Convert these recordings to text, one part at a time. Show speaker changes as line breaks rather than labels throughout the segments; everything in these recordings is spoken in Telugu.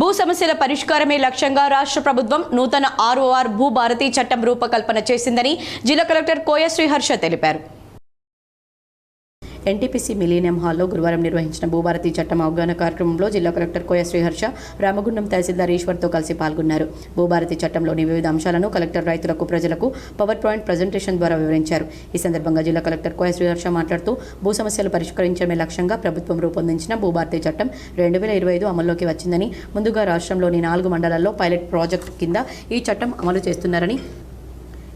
భూ సమస్యల పరిష్కారమే లక్ష్యంగా రాష్ట్ర ప్రభుత్వం నూతన ఆర్ఓఆర్ భూభారతి చట్టం రూపకల్పన చేసిందని జిల్లా కలెక్టర్ కోయ శ్రీహర్ష తెలిపారు. ఎన్టీపీసీ మిలీనియం హాల్లో గురువారం నిర్వహించిన భూభారతి చట్టం అవగాహన కార్యక్రమంలో జిల్లా కలెక్టర్ కోయ శ్రీహర్ష రామగుండం తహసీల్దార్ ఈశ్వర్తో కలిసి పాల్గొన్నారు. భూభారతి చట్టంలోని వివిధ అంశాలను కలెక్టర్ రైతులకు ప్రజలకు పవర్ పాయింట్ ప్రజెంటేషన్ ద్వారా వివరించారు. ఈ సందర్భంగా జిల్లా కలెక్టర్ కోయ శ్రీహర్ష మాట్లాడుతూ భూ సమస్యలు పరిష్కరించడమే లక్ష్యంగా ప్రభుత్వం రూపొందించిన భూభారతి చట్టం రెండు వేల ఇరవై ఐదు అమల్లోకి వచ్చిందని ముందుగా రాష్ట్రంలోని నాలుగు మండలాల్లో పైలట్ ప్రాజెక్టు కింద ఈ చట్టం అమలు చేస్తున్నారని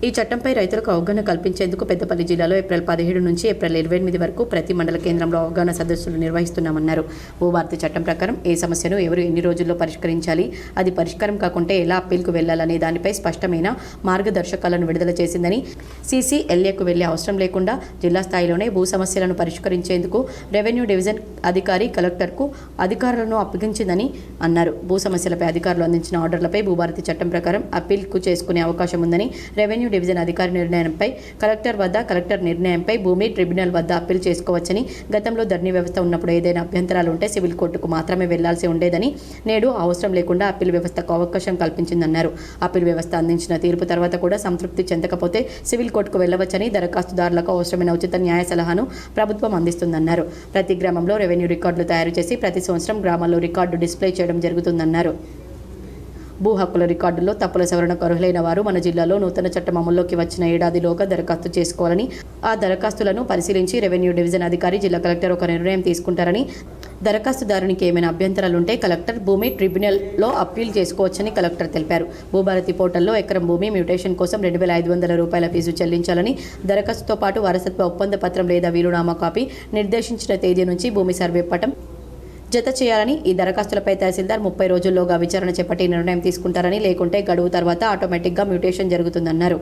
ఈ చట్టంపై రైతులకు అవగాహన కల్పించేందుకు పెద్దపల్లి జిల్లాలో ఏప్రిల్ పదిహేడు నుంచి ఏప్రిల్ ఇరవై ఎనిమిది వరకు ప్రతి మండల కేంద్రంలో అవగాహన సదస్సులు నిర్వహిస్తున్నామన్నారు. భూభారతి చట్టం ప్రకారం ఏ సమస్యను ఎవరు ఎన్ని రోజుల్లో పరిష్కరించాలి అది పరిష్కారం కాకుంటే ఎలా అప్పీల్కు వెళ్ళాలనే దానిపై స్పష్టమైన మార్గదర్శకాలను విడుదల చేసిందని సీసీఎల్ఏకు వెళ్ళే అవసరం లేకుండా జిల్లా స్థాయిలోనే భూ సమస్యలను పరిష్కరించేందుకు రెవెన్యూ డివిజన్ అధికారి కలెక్టర్కు అధికారులను అప్పగించిందని అన్నారు. భూ సమస్యలపై అధికారులు అందించిన ఆర్డర్లపై భూభారతి చట్టం ప్రకారం అప్పీల్కు చేసుకునే అవకాశం ఉందని రెవెన్యూ డివిజన్ అధికారి నిర్ణయంపై కలెక్టర్ వద్ద కలెక్టర్ నిర్ణయంపై భూమి ట్రిబ్యునల్ వద్ద అప్పీల్ చేసుకోవచ్చని గతంలో ధర్నీ వ్యవస్థ ఉన్నప్పుడు ఏదైనా అభ్యంతరాలు ఉంటే సివిల్ కోర్టుకు మాత్రమే వెళ్ళాల్సి ఉండేదని నేడు అవసరం లేకుండా అప్పీల్ వ్యవస్థకు అవకాశం కల్పించిందన్నారు. అప్పీల్ వ్యవస్థ అందించిన తీర్పు తర్వాత కూడా సంతృప్తి చెందకపోతే సివిల్ కోర్టుకు వెళ్ళవచ్చని దరఖాస్తుదారులకు అవసరమైన ఉచిత న్యాయ సలహాను ప్రభుత్వం అందిస్తుందన్నారు. ప్రతి గ్రామంలో రెవెన్యూ రికార్డులు తయారు చేసి ప్రతి సంవత్సరం గ్రామాల్లో రికార్డు డిస్ప్లే చేయడం జరుగుతుందన్నారు. భూ హక్కుల రికార్డుల్లో తప్పుల సవరణకు అర్హులైన వారు మన జిల్లాలో నూతన చట్టం అమల్లోకి వచ్చిన ఏడాదిలోగా దరఖాస్తు చేసుకోవాలని ఆ దరఖాస్తులను పరిశీలించి రెవెన్యూ డివిజన్ అధికారి జిల్లా కలెక్టర్ ఒక నిర్ణయం తీసుకుంటారని దరఖాస్తుదారునికి ఏమైనా అభ్యంతరాలుంటే కలెక్టర్ భూమి ట్రిబ్యునల్లో అప్పీల్ చేసుకోవచ్చని కలెక్టర్ తెలిపారు. భూభారతి పోర్టల్లో ఎకరం భూమి మ్యూటేషన్ కోసం రెండు వేల ఐదు వందల రూపాయల ఫీజు చెల్లించాలని దరఖాస్తుతో పాటు వారసత్వ ఒప్పంద పత్రం లేదా వీరునామా కాపీ నిర్దేశించిన తేదీ నుంచి భూమి సర్వే పటం జత చేయాలని ఈ దరఖాస్తులపై తహసీల్దార్ ముప్పై రోజుల్లోగా విచారణ చేపట్టి నిర్ణయం తీసుకుంటారని లేకుంటే గడువు తర్వాత ఆటోమేటిక్గా మ్యూటేషన్ జరుగుతుందన్నారు.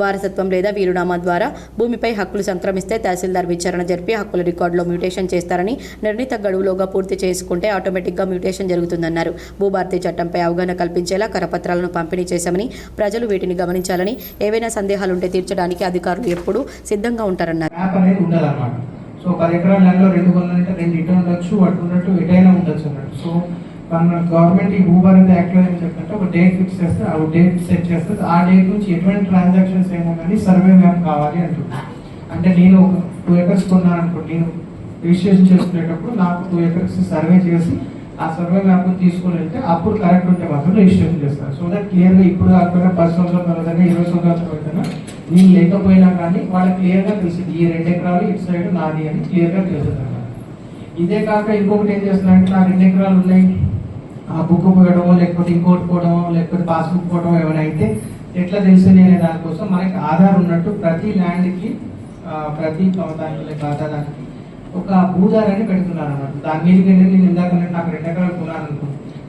వారసత్వం లేదా వీలునామా ద్వారా భూమిపై హక్కులు సంక్రమిస్తే తహసీల్దార్ విచారణ జరిపి హక్కుల రికార్డులో మ్యూటేషన్ చేస్తారని నిర్ణీత గడువులోగా పూర్తి చేసుకుంటే ఆటోమేటిక్గా మ్యూటేషన్ జరుగుతుందన్నారు. భూభారతి చట్టంపై అవగాహన కల్పించేలా కరపత్రాలను పంపిణీ చేశామని ప్రజలు వీటిని గమనించాలని ఏవైనా సందేహాలుంటే తీర్చడానికి అధికారులు ఎప్పుడూ సిద్ధంగా ఉంటారన్నారు.
సో పది ఎకరాల ల్యాండ్లో రెండు కొనాలంటే రెండు ఇటు ఉండొచ్చు అటు ఉండొచ్చు ఎటైనా ఉండొచ్చు అన్నట్టు సో మన గవర్నమెంట్ ఈ భూభారతి యాక్ట్లో ఏం చెప్తుంటే ఒక డేట్ ఫిక్స్ చేస్తే ఆ డేట్ సెట్ చేస్తే ఆ డేట్ నుంచి ఎటువంటి ట్రాన్సాక్షన్స్ ఏమో కానీ సర్వే మ్యాప్ కావాలి అంటుంది అంటే నేను టూ ఎకర్స్ కొన్నాను అనుకో నేను రిజిస్ట్రేషన్ చేసుకునేటప్పుడు నాకు టూ ఎకర్స్ సర్వే చేసి ఆ సర్వే మ్యాప్ తీసుకుని వెళ్తే అప్పుడు కరెక్ట్ ఉంటే మాత్రం రిజిస్ట్రేషన్ చేస్తారు. సో దట్ క్లియర్గా ఇప్పుడు కాకుండా పది సంవత్సరాల తర్వాత ఇరవై సంవత్సరాల తర్వాత నేను లేకపోయినా కానీ వాళ్ళకి క్లియర్గా తెలిసింది. ఈ రెండు ఎకరాలు ఇటు సైడ్ నాది అని క్లియర్గా తెలుస్తుంది. ఇదే కాక ఇంకొకటి ఏం చేస్తున్నారంటే నా రెండు ఎకరాలు ఉన్నాయి. ఆ బుక్ పోయడమో లేకపోతే ఇంకోటి పోవడమో లేకపోతే పాస్బుక్ పోవడం ఏమైనా అయితే ఎట్లా తెలుస్తుంది అనే దానికోసం మనకి ఆధార్ ఉన్నట్టు ప్రతి ల్యాండ్కి ప్రతి దానికి ఖాతా ఒక భూధారాన్ని పెడుతున్నారు అన్నమాట దాని మీదకి నేను ఇందాక నాకు రెండు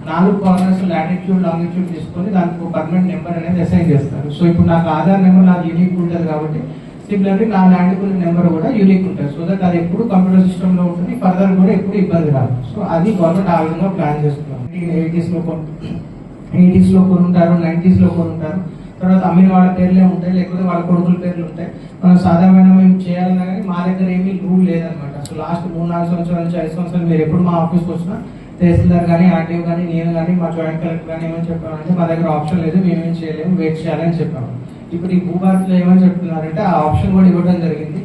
నాలుగు కార్నర్స్ లాటిట్యూడ్ లాంగిట్యూడ్ తీసుకొని దానికి ఒక పర్మనెంట్ నెంబర్ అనేది అసైన్ చేస్తారు. సో ఇప్పుడు నాకు ఆధార్ నెంబర్ నాకు యూనిక్ ఉంటుంది కాబట్టి సిమిలర్లీ నా ల్యాండ్ నెంబర్ కూడా యూనిక్ ఉంటుంది. సో దట్ అది ఎప్పుడు కంప్యూటర్ సిస్టమ్లో ఉంటుంది ఫర్దర్ కూడా ఎప్పుడు ఇబ్బంది రాదు. సో అది గవర్నమెంట్ ఆ విధంగా ప్లాన్ చేస్తున్నాం ఎయిటీస్లో ఎయిటీస్లో ఉంటారు నైన్టీస్లో ఉంటారు తర్వాత అమ్మిన వాళ్ళ పేర్లే ఉంటాయి లేకపోతే వాళ్ళ కొడుకుల పేర్లు ఉంటాయి. మనం సాధారణ మేము చేయాలన్నా కానీ మా దగ్గర ఏమీ రూల్ లేదనమాట సో లాస్ట్ మూడు నాలుగు సంవత్సరాల నుంచి ఐదు సంవత్సరాలు మీరు ఎప్పుడు మా ఆఫీస్కి వచ్చినా తహసీల్దార్ కానీ ఆర్టీఓ కానీ నేను కానీ మా జాయింట్ కలెక్టర్ కానీ ఏమని చెప్పామంటే మా దగ్గర ఆప్షన్ లేదు మేమేం చేయలేము వెయిట్ చేయాలని చెప్పాము. ఇప్పుడు ఈ భూభారత్లో ఏమని చెప్తున్నారంటే ఆ ఆప్షన్ కూడా ఇవ్వడం జరిగింది.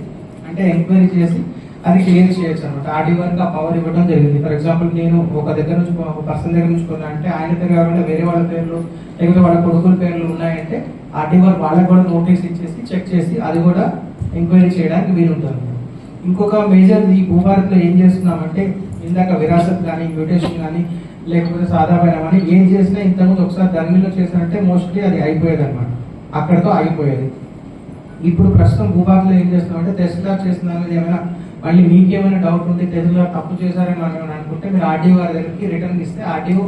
అంటే ఎంక్వైరీ చేసి అది క్లియర్ చేయొచ్చు అనమాట ఆర్డీ వరకు ఆ పవర్ ఇవ్వడం జరిగింది. ఫర్ ఎగ్జాంపుల్ నేను ఒక దగ్గర నుంచి ఒక పర్సన్ దగ్గర నుంచి కొన్నా అంటే ఆయన పేరు కాకుండా వేరే వాళ్ళ పేర్లు లేకపోతే వాళ్ళ కొడుకుల పేర్లు ఉన్నాయంటే ఆర్డీ వారు వాళ్ళకి కూడా నోటీస్ ఇచ్చేసి చెక్ చేసి అది కూడా ఎంక్వైరీ చేయడానికి వీలుంటుంది ఇంకొక మేజర్ ఈ భూభారత్లో ఏం చేస్తున్నామంటే ఇందాక విరాసత్ కానీ మ్యూటేషన్ కానీ లేకపోతే సాధారణ కానీ ఏం చేసినా ఇంతకుముందు ఒకసారి ధర్మీలో చేసినట్టే మోస్ట్లీ అది అయిపోయేది అనమాట అక్కడితో ఆగిపోయేది. ఇప్పుడు ప్రస్తుతం భూభాగంలో ఏం చేస్తున్నామంటే తహసీల్దార్ చేస్తున్న దాని ఏమైనా మళ్ళీ మీకేమైనా డౌట్ ఉంటే తహసీల్దార్ తప్పు చేశారని మనం ఏమైనా అనుకుంటే మీరు ఆర్డీఓ గారి దగ్గరికి రిటర్న్ ఇస్తే ఆర్డీఓ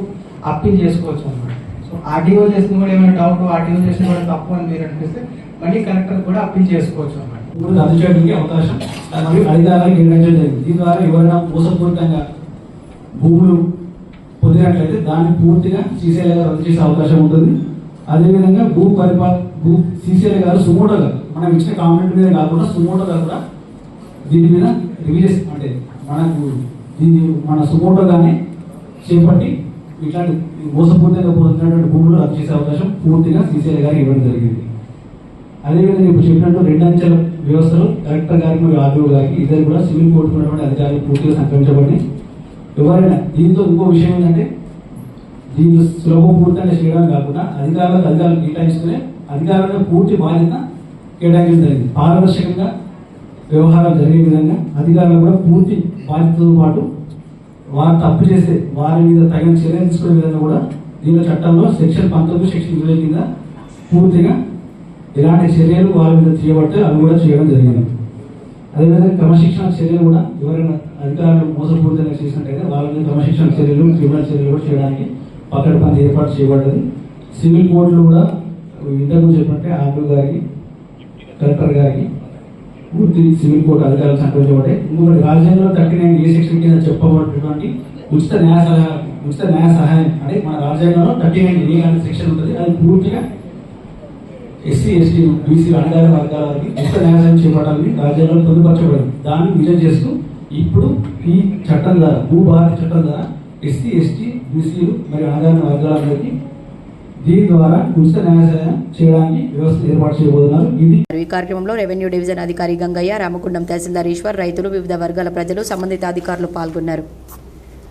అప్పీల్ చేసుకోవచ్చు అనమాట సో ఆర్డీఓ చేసిన కూడా ఏమైనా డౌట్ ఆర్డీఓ చేసిన కూడా తప్పు అని మీరు అనిపిస్తే మళ్ళీ కలెక్టర్ కూడా అప్పీల్ చేసుకోవచ్చు అనమాట
ఇప్పుడు రద్దు చేయడానికి అవకాశం మరియు అధికారులకు నిర్ణయించడం జరిగింది. దీని ద్వారా ఎవరైనా మోసపూరితంగా భూములు పొందినట్లయితే దాన్ని పూర్తిగా సీసీఐ గారు రద్దు చేసే అవకాశం ఉంటుంది. అదేవిధంగా భూ పరిపాల భూ సీసీఐ గారు సుమోటోగా మనం ఇచ్చిన కామెంట్ మీద కాకుండా సుమోటోగా కూడా దీని మీద రివ్యూస్ అంటే మనకు దీన్ని మన సుమోటోగానే చేపట్టి ఇట్లాంటి మోసపూరితంగా పొందినటువంటి భూములు రద్దు చేసే అవకాశం పూర్తిగా సీసీఐ గారు ఇవ్వడం జరిగింది. అదేవిధంగా ఇప్పుడు చెప్పినట్టు రెండు అంచెల వ్యవస్థలు కలెక్టర్ గారికి మరియు ఆర్డీఓ గారికి ఇద్దరు కూడా సివిల్ కోర్టు ఉన్నటువంటి అధికారులు పూర్తిగా సంక్రమించబడి ఎవరైనా దీంతో ఇంకో విషయం ఏంటంటే దీన్ని సులభపూర్తంగా చేయడం కాకుండా అధికారులకు అధికారులు కేటాయించుకునే అధికారులకు పూర్తి బాధ్యత కేటాయించడం జరిగింది. పారదర్శకంగా వ్యవహారాలు జరిగే విధంగా అధికారులు కూడా పూర్తి బాధ్యతతో పాటు వారు తప్పు చేస్తే వారి మీద తగిన చర్యలు తీసుకునే విధంగా కూడా దీని చట్టంలో సెక్షన్ పంతొమ్మిది సెక్షన్ ఇరవై కింద పూర్తిగా ఇలాంటి చర్యలు వారి మీద చేయబడితే అవి కూడా చేయడం జరిగింది. అదేవిధంగా క్రమశిక్షణ చర్యలు కూడా ఎవరైనా అధికారులు మోసపూరితంగా చేసినట్టయితే వాళ్ళ మీద క్రమశిక్షణ చర్యలు క్రిమినల్ చర్యలు కూడా చేయడానికి పక్కడి పని ఏర్పాటు చేయబడ్డది. సివిల్ కోర్టులు కూడా ఇంతకు చెప్పినట్టే ఆర్డీ గారికి కలెక్టర్ గారికి పూర్తి సివిల్ కోర్టు అధికారులు సంకల్పించబడ్డాయి ఇంకొకటి రాజ్యాంగంలో థర్టీ నైన్ ఏ సెక్షన్ కింద చెప్పబడినటువంటి ఉచిత న్యాయ సహాయం ఉచిత న్యాయ సహాయం అంటే మన రాజ్యాంగంలో థర్టీ నైన్ ఏ అనే సెక్షన్ ఉంటుంది. అది పూర్తిగా ఎస్సీ ఎస్టీ బీసీ అణగార వర్గాలకి ఉచిత న్యాయం చేపట్టాలని రాజ్యాంగంలో పొందుపరచబడింది. దాన్ని విజయం చేస్తూ ఇప్పుడు ఈ చట్టం ద్వారా భూభారత చట్టం ద్వారా ఎస్సీ ఎస్టీ బీసీలు మరియు అణగారిన వర్గాలందరికీ దీని ద్వారా ఉచిత న్యాయ చేయడానికి వ్యవస్థ ఏర్పాటు చేయబోతున్నారు. ఇది
ఈ కార్యక్రమంలో రెవెన్యూ డివిజన్ అధికారి గంగయ్య రామకుండం తహసీల్దార్ ఈశ్వర్ రైతులు వివిధ వర్గాల ప్రజలు సంబంధిత అధికారులు పాల్గొన్నారు.